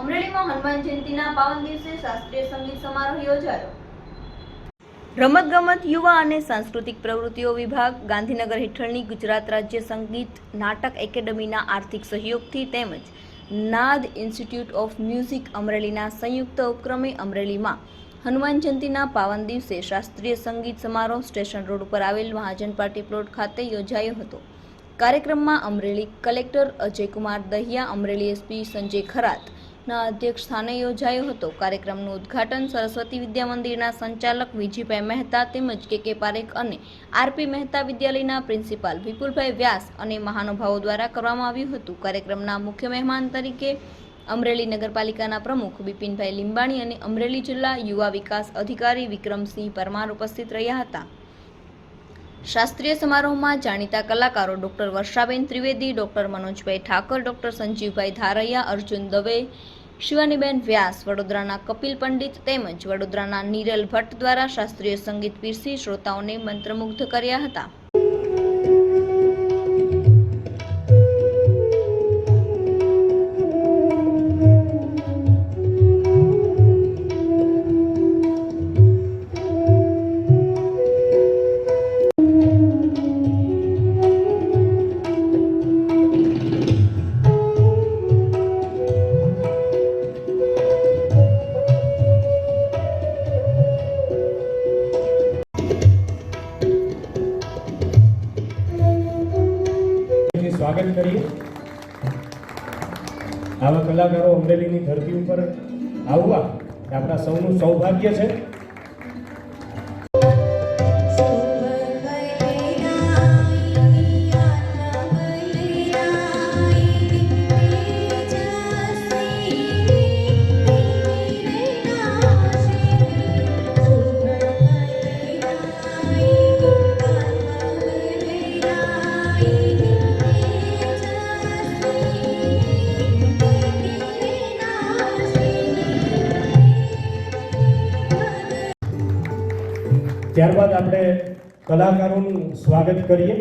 અમરેલીમાં હનુમાન જયંતિના પાવન દિવસે શાસ્ત્રીય સંગીત સમારોહ યોજાયો. રમતગમત, યુવા અને સાંસ્કૃતિક પ્રવૃત્તિઓ વિભાગ ગાંધીનગર હેઠળની ગુજરાત રાજ્ય સંગીત નાટક એકેડમીના આર્થિક સહયોગથી તેમજ નાદ ઇન્સ્ટિટ્યૂટ ઓફ મ્યુઝિક અમરેલીના સંયુક્ત ઉપક્રમે અમરેલીમાં હનુમાન જયંતિના પાવન દિવસે શાસ્ત્રીય સંગીત સમારોહ સ્ટેશન રોડ ઉપર આવેલ મહાજન પાર્ટી પ્લોટ ખાતે યોજાયો હતો. કાર્યક્રમમાં અમરેલી કલેક્ટર અજયકુમાર દહિયા, અમરેલી એસપી સંજય ખરાતના અધ્યક્ષ સ્થાને યોજાયો હતો. કાર્યક્રમનું ઉદ્ઘાટન સરસ્વતી વિદ્યા મંદિરના સંચાલક વિજીભાઈ મહેતા તેમજ કે કે પારેખ અને આરપી મહેતા વિદ્યાલયના પ્રિન્સિપાલ વિપુલભાઈ વ્યાસ અને મહાનુભાવો દ્વારા કરવામાં આવ્યું હતું. કાર્યક્રમના મુખ્ય મહેમાન તરીકે અમરેલી નગરપાલિકાના પ્રમુખ બિપિનભાઈ લીંબાણી અને અમરેલી જિલ્લા યુવા વિકાસ અધિકારી વિક્રમસિંહ પરમાર ઉપસ્થિત રહ્યા હતા. શાસ્ત્રીય સમારોહમાં જાણીતા કલાકારો doctor Varshaben Trivedi, doctor Manojbhai Thakar, doctor Sanjivbhai Dharaiya, Arjun Dave Shivaniben Vyas, વડોદરાના કપિલ પંડિત તેમજ વડોદરાના નીરલ ભટ્ટ દ્વારા શાસ્ત્રીય સંગીત પીરસી શ્રોતાઓને મંત્રમુગ્ધ કર્યા હતા. સ્વાગત કરીએ. આવા કલાકારો અમરેલીની ધરતી ઉપર આવવા આપણા સૌનું સૌભાગ્ય છે. ત્યારબાદ આપણે કલાકારોનું સ્વાગત કરીએ.